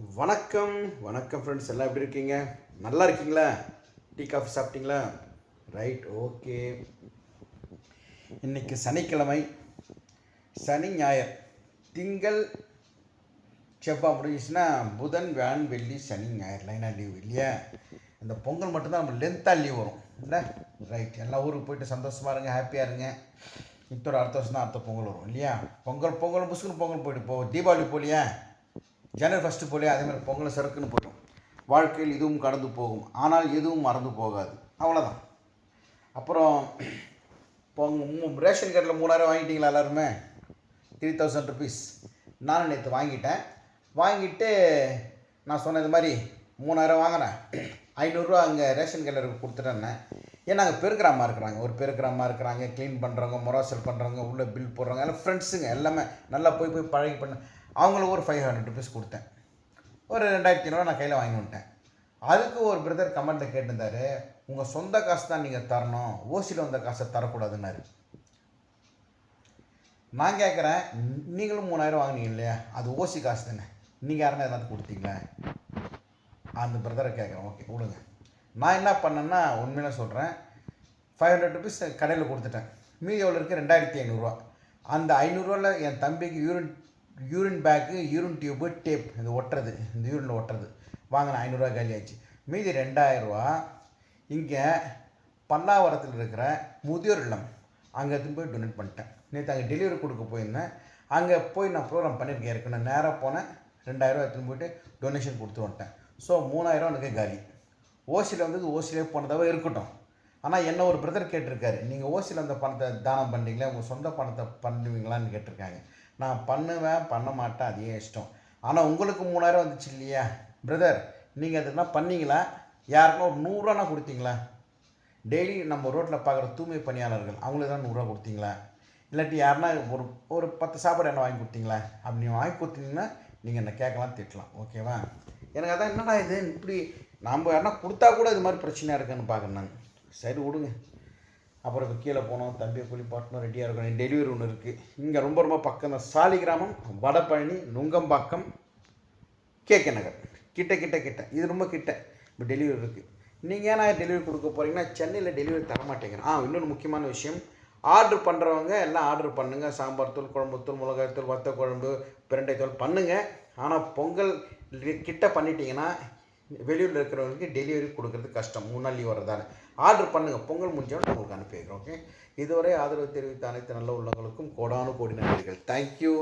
வணக்கம் வணக்கம் ஃப்ரெண்ட்ஸ் எல்லாம் எப்படி இருக்கீங்க? நல்லா இருக்கீங்களா? டீ காஃபி சாப்பிட்டீங்களா? ரைட் ஓகே இன்னைக்கு சனிக்கிழமை. சனி ஞாயிறு. திங்கள் செவ்வாய் முடிஞ்சிச்சுன்னா புதன் வேன் வெள்ளி சனி ஞாயிறு. லைனாக லீவ் இல்லையா? இந்த பொங்கல் மட்டும்தான் நம்ம லென்த்தாக லீவ் வரும். இல்லை? ரைட் எல்லா ஊருக்கு போயிட்டு சந்தோஷமாக இருங்க ஹாப்பியாக இருங்க. இத்தோட அடுத்த வருஷம் தான் அடுத்த பொங்கல் வரும் இல்லையா? பொங்கல் பொங்கல் புசுக்குன்னு பொங்கல் போயிட்டு போ. தீபாவளி போலியா ஜனவரி ஃபஸ்ட்டு போலே அதே மாதிரி பொங்கல் சறுக்குன்னு போயிடும் வாழ்க்கையில் இதுவும் கடந்து போகும். ஆனால் எதுவும் மறந்து போகாது. அவ்வளோதான் அப்புறம் பொங்க ரேஷன் கார்டில் மூணாயிரம் வாங்கிட்டீங்களா எல்லாருமே? த்ரீ தௌசண்ட் ருபீஸ் நானும் நேற்று வாங்கிட்டேன். வாங்கிட்டு நான் சொன்ன இது மாதிரி மூணாயிரம் வாங்கினேன். ஐநூறுரூவா அங்கே ரேஷன் கார்டில் கொடுத்துட்டேன்னே ஏன்னா அங்கே பெருக்கிராமா இருக்கிறாங்க. ஒரு பெருக்கிராமா இருக்கிறாங்க. க்ளீன் பண்ணுறவங்க மொராசல் பண்ணுறவங்க உள்ளே பில் போடுறவங்க எல்லாம் ஃப்ரெண்ட்ஸுங்க எல்லாமே நல்லா போய் போய் பழகி பண்ண அவங்களுக்கு ஒரு ஃபைவ் ஹண்ட்ரட் ருபீஸ் கொடுத்தேன். ஒரு ரெண்டாயிரத்தி ஐநூறுவா நான் கையில் வாங்கி வந்துட்டேன். அதுக்கு ஒரு பிரதர் கமெண்ட்டில் கேட்டிருந்தாரு உங்கள் சொந்த காசு தான் நீங்கள் தரணும். ஓசியில் வந்த காசை தரக்கூடாதுன்னாரு. நான் கேட்குறேன் நீங்களும் மூணாயிரம் வாங்குனீங்க இல்லையா? அது ஓசி காசு தானே. நீங்கள் யாருன்னா எதாவது கொடுத்தீங்களா? அந்த பிரதரை கேட்குறேன் ஓகே கொடுங்க நான் என்ன பண்ணேன்னா உண்மையில சொல்கிறேன் ஃபைவ் ஹண்ட்ரட் ருபீஸ் கடையில் கொடுத்துட்டேன். மீதி எவ்வளோ இருக்குது ரெண்டாயிரத்தி ஐநூறுரூவா அந்த ஐநூறுரூவாவில் என் தம்பிக்கு urine urine bag urine tube tape இது ஒட்டுறது இந்த யூரினில் ஒட்டுறது. வாங்கினேன் ஐநூறுரூவா காலியாச்சு மீதி ரெண்டாயிரரூவா இங்கே பல்லாவரத்தில் இருக்கிற முதியோர் இல்லம் அங்கே எடுத்துன்னு போய் டொனேட் பண்ணிட்டேன். நேற்று அங்கே டெலிவரி கொடுக்க போயிருந்தேன். அங்கே போய் நான் ப்ரோக்ராம் பண்ணியிருக்கேன். இருக்கு நான் நேராக போனேன். ரெண்டாயிரரூவா எடுத்துன்னு போயிட்டு டொனேஷன் கொடுத்து வந்துட்டேன். ஸோ மூணாயிரம் எனக்கு காலி. ஓசியில் வந்து ஓசிலே போனதாவே இருக்கட்டும். ஆனால் என்ன ஒரு பிரதர் கேட்டிருக்காரு நீங்கள் ஓசியில் அந்த பணத்தை தானம் பண்ணுறீங்களா உங்கள் சொந்த பணத்தை பண்ணுவீங்களான்னு கேட்டிருக்காங்க. நான் பண்ணுவேன் பண்ண மாட்டேன். அதே இஷ்டம்? ஆனால் உங்களுக்கு மூணாயிரம் வந்துச்சு இல்லையா? பிரதர் நீங்கள் அதுனா பண்ணீங்களா? யாருக்கும் ஒரு நூறுரூவானா கொடுத்தீங்களா? டெய்லி நம்ம ரோட்டில் பார்க்குற தூய்மை பணியாளர்கள் அவங்களுக்கு தான் நூறுரூவா கொடுத்தீங்களா? இல்லாட்டி யாருன்னா ஒரு ஒரு பத்து சாப்பாடு என்ன வாங்கி கொடுத்தீங்களா? அப்படி நீங்கள் வாங்கி கொடுத்தீங்கன்னா நீங்கள் என்ன கேட்கலாம் திட்டலாம். ஓகேவா எனக்கு அதான் என்னடா இது? இப்படி நம்ம யாருன்னா கொடுத்தா கூட இது மாதிரி பிரச்சனையாக இருக்குன்னு பார்க்குறேன் நான். சரி விடுங்க. அப்புறம் இப்போ கீழே போனோம் தம்பியை குளிப்பாட்டணும் ரெடியாக இருக்கணும் டெலிவரி ஒன்று இருக்குது இங்கே ரொம்ப ரொம்ப பக்கம் தான். சாலிகிராமம் வடபழனி நுங்கம்பாக்கம் கேகே நகர். கிட்ட கிட்ட கிட்ட. இது ரொம்ப கிட்ட. இப்போ டெலிவரி இருக்குது நீங்கள் ஏன்னா டெலிவரி கொடுக்க போகிறீங்கன்னா சென்னையில் டெலிவரி தர மாட்டேங்கிறேன் ஆ இன்னொரு முக்கியமான விஷயம். ஆர்டர் பண்ணுறவங்க எல்லாம் ஆர்டர் பண்ணுங்கள் சாம்பார் தூள் குழம்பு தூள் மிளகாய் தூள் வத்த குழம்பு பிரண்டை தூள் பண்ணுங்கள் ஆனால் பொங்கல் கிட்ட பண்ணிட்டீங்கன்னா வெளியூரில் இருக்கிறவங்களுக்கு டெலிவரி கொடுக்கறது கஷ்டம். முன்னாள் லீவ் வர்றதால. ஆர்டர் பண்ணுங்கள் பொங்கல் முடிஞ்சோன்னு உங்களுக்கு அனுப்பி வைக்கிறோம் ஓகே இதுவரை ஆதரவு தெரிவித்த அனைத்து நல்ல உள்ளங்களுக்கும் கோடானு கோடி நன்றிகள். தேங்க்யூ